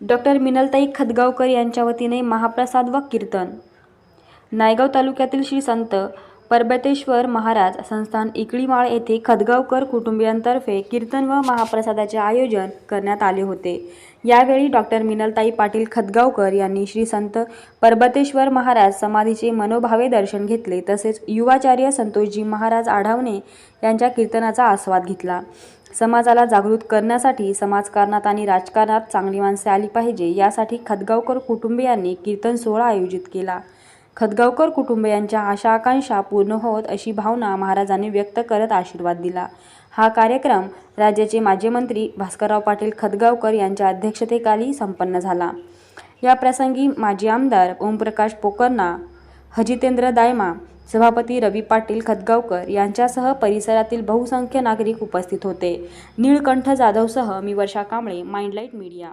Doctor मिनलताई Khadgaonkar यांच्या वतीने महाप्रसाद व कीर्तन. नायगाव तालुक्यातील श्री संत परबतेश्वर महाराज संस्थान इकळीमाळ येथे खदगावकर कुटुंबियांतर्फे कीर्तन व महाप्रसादाचे आयोजन करण्यात आले होते. यावेळी डॉक्टर मिनलताई पाटील खदगावकर यांनी श्री संत परबतेश्वर महाराज समाधीचे मनोभावे दर्शन घेतले तसेच युवाचार्य संतोषजी महाराज आढावणे यांच्या कीर्तनाचा आस्वाद घेतला. समाजाला जागृत करण्यासाठी समाजकारणात आणि राजकारणात चांगली माणसे आली पाहिजे यासाठी खदगावकर कुटुंबियांनी कीर्तन सोहळा आयोजित केला. खदगावकर कुटुंबियांच्या आशा आकांक्षा पूर्ण होत अशी भावना महाराजांनी व्यक्त करत आशीर्वाद दिला. हा कार्यक्रम राज्याचे माजी मंत्री भास्करराव पाटील खदगावकर यांच्या अध्यक्षतेखाली संपन्न झाला. या प्रसंगी माजी आमदार ओमप्रकाश पोकरना हजितेंद्र दायमा सभापती रवी पाटील खदगावकर यांच्यासह परिसरातील बहुसंख्य नागरिक उपस्थित होते. निळकंठ जाधवसह मी वर्षा कांबळे माइंडलाईट मीडिया.